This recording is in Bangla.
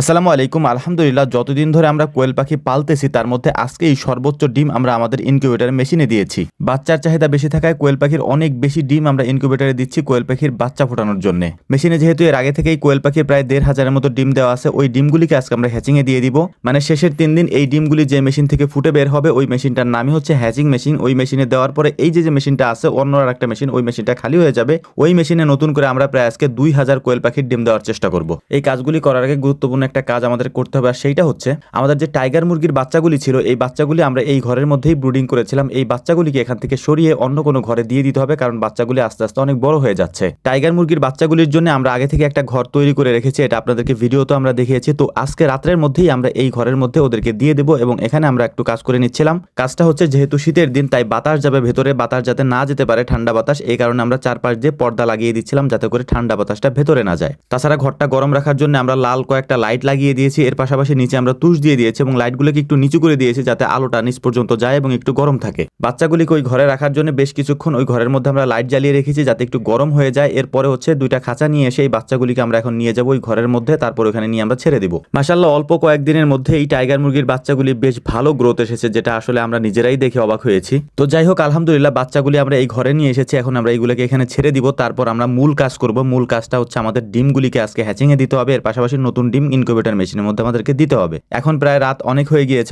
আসসালামু আলাইকুম। আলহামদুলিল্লাহ, যতদিন ধরে আমরা কোয়েল পাখি পালতেছি, তার মধ্যে আজকে এই সর্বোচ্চ ডিম আমরা আমাদের ইনকিউবেটার মেশিনে দিয়েছি। বাচ্চার চাহিদা বেশি থাকায় কোয়েল পাখির অনেক বেশি ডিম আমরা ইনকিউবেটারে দিচ্ছি কোয়েল পাখির বাচ্চা ফোটানোর জন্য। মেশিনে যেহেতু এর আগে থেকেই কোয়েল পাখির প্রায় দেড় হাজারের মতো ডিম দেওয়া আছে, ওই ডিমগুলিকে আজকে আমরা হ্যাচিংয়ে দিয়ে দিব। মানে শেষের তিন দিন এই ডিমগুলি যে মেশিন থেকে ফুটে বের হবে, ওই মেশিনটার নামই হচ্ছে হ্যাচিং মেশিন। ওই মেশিনে দেওয়ার পরে এই যে যে মেশিনটা আছে, অন্য আর একটা মেশিন, ওই মেশিনটা খালি হয়ে যাবে। ওই মেশিনে নতুন করে আমরা প্রায় আজকে দুই হাজার কোয়েল পাখির ডিম দেওয়ার চেষ্টা করব। এই কাজগুলি করার আগে গুরুত্বপূর্ণ একটা কাজ আমাদের করতে হবে, আর সেইটা হচ্ছে আমাদের যে টাইগার মুরগির বাচ্চাগুলি ছিল, এই বাচ্চাগুলি আমরা এই ঘরের মধ্যেই ব্রুডিং করেছিলাম। এই বাচ্চাগুলিকে এখান থেকে সরিয়ে অন্য কোনো ঘরে দিয়ে দিতে হবে, কারণ বাচ্চাগুলি আস্তে আস্তে অনেক বড় হয়ে যাচ্ছে। টাইগার মুরগির বাচ্চাগুলির জন্য আমরা আগে থেকে একটা ঘর তৈরি করে রেখেছি, এটা আপনাদেরকে ভিডিও তো আমরা দেখিয়েছি। তো আজকে রাত্রের মধ্যেই আমরা এই ঘরের মধ্যে ওদেরকে দিয়ে দেবো এবং এখানে আমরা একটু কাজ করে নিচ্ছিলাম। কাজটা হচ্ছে যেহেতু শীতের দিন, তাই বাতাস যাবে ভেতরে, বাতাস যাতে না যেতে পারে ঠান্ডা বাতাস, এই কারণে আমরা চারপাশ দিয়ে পর্দা লাগিয়ে দিচ্ছিলাম, যাতে করে ঠান্ডা বাতাসটা ভেতরে না যায়। তাছাড়া ঘরটা গরম রাখার জন্য আমরা লাল কয়েকটা লাইট লাগিয়ে দিয়েছি। এর পাশাপাশি নিচে আমরা তুষ দিয়ে দিয়েছি এবং লাইটগুলোকে একটু নিচু করে দিয়েছি যাতে আলোটা নিচ পর্যন্ত যায় এবং একটু গরম থাকে। বাচ্চাগুলিকে ওই ঘরে রাখার জন্য বেশ কিছুক্ষণ ওই ঘরের মধ্যে আমরা লাইট জ্বালিয়ে রেখেছি যাতে একটু গরম হয়ে যায়। এরপরে হচ্ছে দুইটা খাঁচা নিয়ে এসে এই বাচ্চাগুলিকে আমরা এখন নিয়ে যাব ওই ঘরের মধ্যে, তারপর ওখানে নিয়ে আমরা ছেড়ে দিব। মাসাল্লাহ অল্প কয়েকদিনের মধ্যে এই টাইগার মুরগির বাচ্চাগুলি বেশ ভালো গ্রোথ এসেছে, যেটা আসলে আমরা নিজেরাই দেখে অবাক হয়েছি। তো যাই হোক, আলহামদুলিল্লাহ বাচ্চাগুলি আমরা এই ঘরে নিয়ে এসেছি, এখন আমরা এইগুলোকে এখানে ছেড়ে দিব। তারপর আমরা মূল কাজ করব। মূল কাজটা হচ্ছে আমাদের ডিমগুলিকে আজকে হ্যাচিংয়ে দিতে হবে। এর পাশাপাশি নতুন ডিম ইনকিউবেটর মেশিনের মধ্যে আমাদেরকে দিতে হবে। এখন প্রায় রাত অনেক হয়ে গিয়েছে।